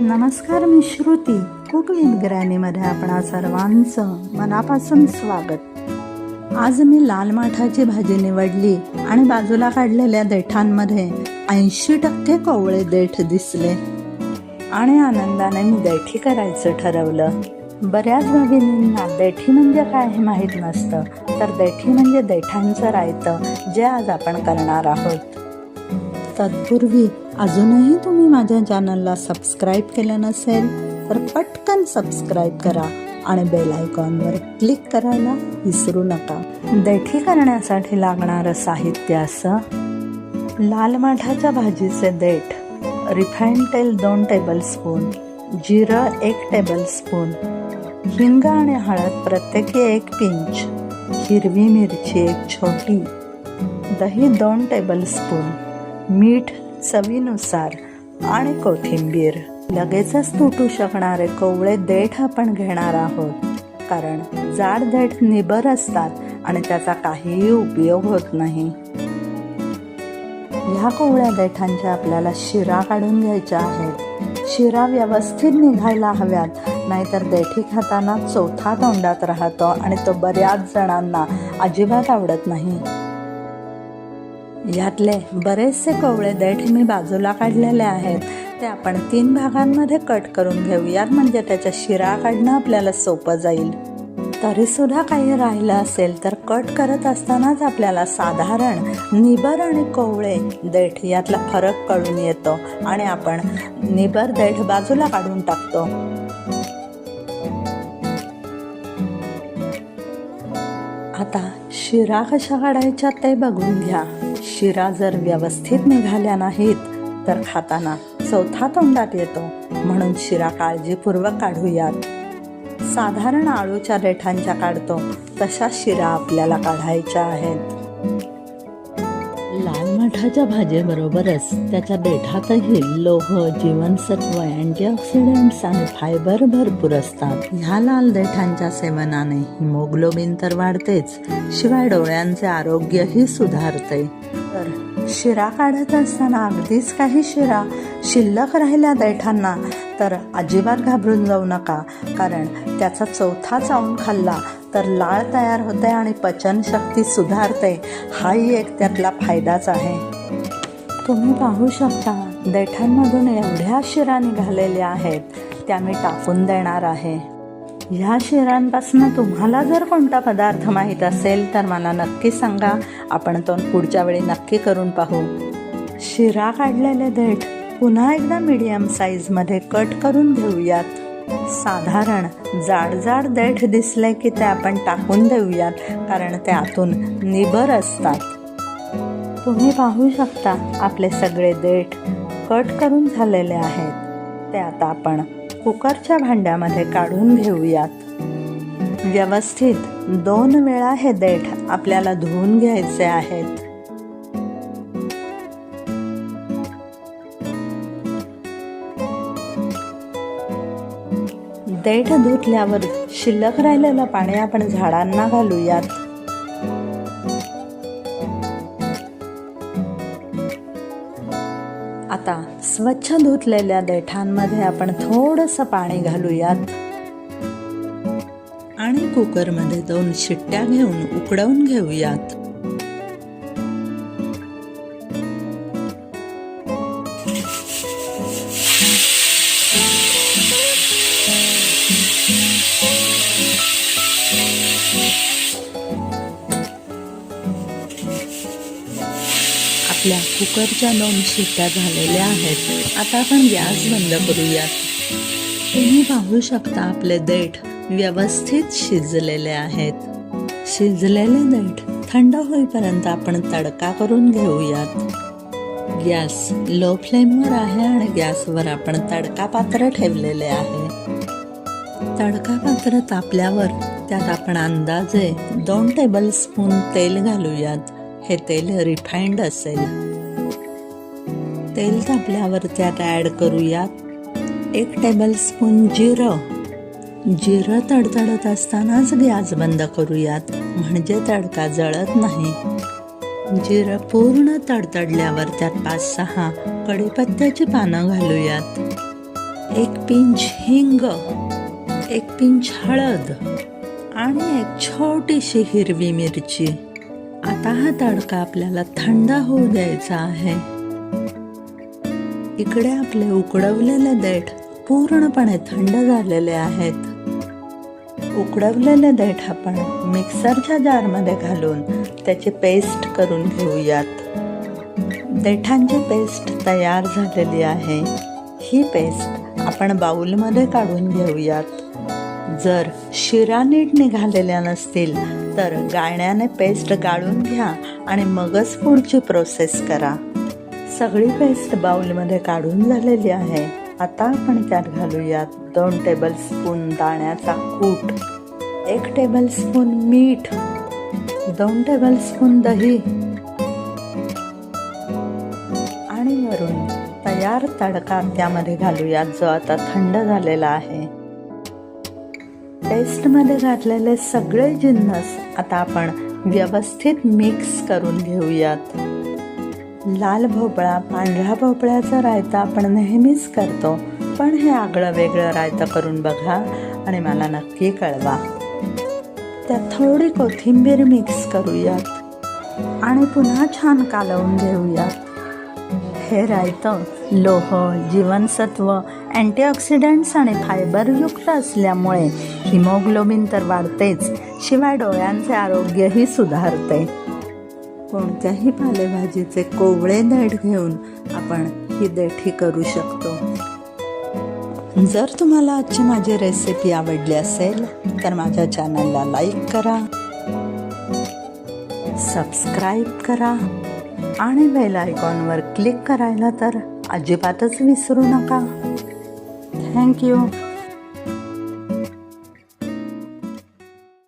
नमस्कार मी श्रुती. कुक ग्रॅनीमध्ये आपणा सर्वांचं मनापासून स्वागत. आज मी लाल माठाची भाजी निवडली आणि बाजूला काढलेल्या देठांमध्ये ऐंशी टक्के कोवळे देठ दिसले. आणि आनंदाने मी देठी करायचं ठरवलं. बऱ्याच भगिनींना देठी म्हणजे काय हे माहीत नसतं तर देठी म्हणजे देठांचं रायतं जे आज आपण करणार आहोत. तत्पूर्वी अजूनही तुम्ही माझ्या चॅनलला सबस्क्राईब केलं नसेल तर पटकन सबस्क्राईब करा आणि बेल आयकॉनवर क्लिक करायला विसरू नका. देठी करण्यासाठी लागणारं साहित्य असं लाल माठाच्या भाजीचे देठ रिफाईन तेल दोन टेबलस्पून जिरं एक टेबलस्पून हिंग आणि हळद प्रत्येकी एक पिंच हिरवी मिरची एक छोटी दही दोन टेबलस्पून मीठ चवीनुसार आणि कोथिंबीर. लगेचच तुटू शकणारे कोवळे देठ आपण घेणार आहोत. कारण जाड देठ निबर असतात आणि त्याचा काहीही उपयोग होत नाही. ह्या कोवळ्या देठांच्या आपल्याला शिरा काढून घ्यायच्या आहेत. शिरा व्यवस्थित निघायला हव्यात नाहीतर देठी खाताना चौथा तोंडात राहतो आणि तो बऱ्याच जणांना अजिबात आवडत नाही. यातले बरेचसे कोवळे देठ मी बाजूला काढलेले आहेत. ते आपण तीन भागांमध्ये कट करून घेऊयात म्हणजे त्याच्या शिरा काढणं आपल्याला सोपं जाईल. तरीसुद्धा काही राहिलं असेल तर कट करत असतानाच आपल्याला साधारण निबर आणि कोवळे देठ यातला फरक कळून येतो आणि आपण निबर देठ बाजूला काढून टाकतो. आता शिरा कशा काढायच्या ते बघून घ्या. शिरा जर व्यवस्थित निघाल्या नाहीत तर खाताना चौथा तोंडात येतो. म्हणून शिरा काळजीपूर्वक काढूयात. साधारण आळूच्या रेठांच्या काढतो. तशा शिरा आपल्याला काढायच्या आहेत. पिठाच्या भाजीबरोबरच त्याच्या देठातही लोह जीवनसत्व अँटीऑक्सिडंट्स आणि फायबर भरपूर असतात. ह्या लाल देठांच्या सेवनाने हिमोग्लोबिन तर वाढतेच शिवाय डोळ्यांचे आरोग्यही सुधारते. तर शिरा काढत असताना अगदीच काही शिरा शिल्लक राहिल्या देठांना तर अजिबात घाबरून जाऊ नका कारण त्याचा चौथा चावून खाल्ला तर लाळ तयार होते आणि पचनशक्ती सुधारते. हाही एक त्यातला फायदाच आहे. तुम्ही पाहू शकता देठांमधून एवढ्या शिरा निघालेल्या आहेत त्या मी टाकून देणार आहे. ह्या शिरांपासून तुम्हाला जर कोणता पदार्थ माहीत असेल तर मला नक्की सांगा. आपण तो पुढच्या वेळी नक्की करून पाहू. शिरा काढलेले देठ पुन्हा एकदा मीडियम साईजमध्ये कट करून घेऊयात. साधारण जाड जाड देठ दिसले की ते आपण टाकून देऊयात कारण ते आतून निबर असतात. तुम्ही पाहू शकता आपले सगळे देठ कट करून झालेले आहेत. ते आता आपण कुकरच्या भांड्यामध्ये काढून घेऊयात. व्यवस्थित दोन वेळा हे देठ आपल्याला धुवून घ्यायचे आहेत. देठ धुतल्यावर शिल्लक राहिलेलं पाणी आपण झाडांना घालूयात. आता स्वच्छ धुतलेल्या देठांमध्ये आपण थोडंसं पाणी घालूयात. आणि कुकरमध्ये दोन शिट्ट्या घेऊन उकडवून घेऊयात. आपल्या कुकरच्या दोन शिट्ट्या झालेल्या आहेत. आता आपण गॅस बंद करूयात. तुम्ही पाहू शकता आपले देठ व्यवस्थित शिजलेले आहेत. शिजलेले देठ थंड होईपर्यंत आपण तडका करून घेऊयात. गॅस लो फ्लेमवर आहे आणि गॅसवर आपण तडका पात्र ठेवलेले आहे. तडका पात्र तापल्यावर त्यात आपण अंदाजे दोन टेबल स्पून तेल घालूयात. हे तेल रिफाईंड असेल. तेल तापल्यावर त्यात ॲड करूयात. एक टेबलस्पून जिरं. जिरं तडतडत असतानाच गॅस बंद करूयात म्हणजे तडका जळत नाही. जिरं पूर्ण तडतडल्यावर त्यात पाच सहा कढीपत्त्याची पानं घालूयात. एक पिंच हिंग एक पिंच हळद आणि एक छोटीशी हिरवी मिरची. आता हा तडका आपल्याला थंड होऊ द्यायचा आहे. इकडे आपले उकडवलेले देठ पूर्णपणे थंड झालेले आहेत. उकडवलेले देठ आपण मिक्सरच्या जारमध्ये घालून त्याची पेस्ट करून घेऊयात. देठांची पेस्ट तयार झालेली आहे. ही पेस्ट आपण बाऊलमध्ये काढून घेऊयात. जर शिरा नीट निघालेल्या नसतील तर गाळण्याने पेस्ट गाळून घ्या आणि मगच पुढची प्रोसेस करा. सगळी पेस्ट बाउलमध्ये काढून झालेली आहे. आता आपण त्यात घालूयात दोन टेबलस्पून दाण्याचा कूट एक टेबलस्पून मीठ दोन टेबलस्पून दही आणि वरून तयार तडका त्यामध्ये घालूयात जो आता थंड झालेला आहे. पेस्टमध्ये घातलेले सगळे जिन्नस आता आपण व्यवस्थित मिक्स करून घेऊयात. लाल भोपळा पांढरा भोपळ्याचा रायता आपण नेहमीच करतो. पण हे आगळं वेगळं रायतं करून बघा आणि मला नक्की कळवा. त्यात थोडी कोथिंबीर मिक्स करूयात आणि पुन्हा छान कालवून घेऊयात. हे रायतं लोह जीवनसत्व अँटीऑक्सिडंट्स आणि फायबरयुक्त असल्यामुळे हिमोग्लोबिन तर वाढतेच शिवाय डोळ्यांचे आरोग्यही सुधारते. कोणत्याही पालेभाजीचे कोवळे देठ घेऊन आपण ही देठी करू शकतो. जर तुम्हाला आजची माझी रेसिपी आवडली असेल तर माझ्या चॅनलला लाईक करा सबस्क्राईब करा आणि बेल आयकॉनवर क्लिक करायला तर अजिबातच विसरू नका. थँक्यू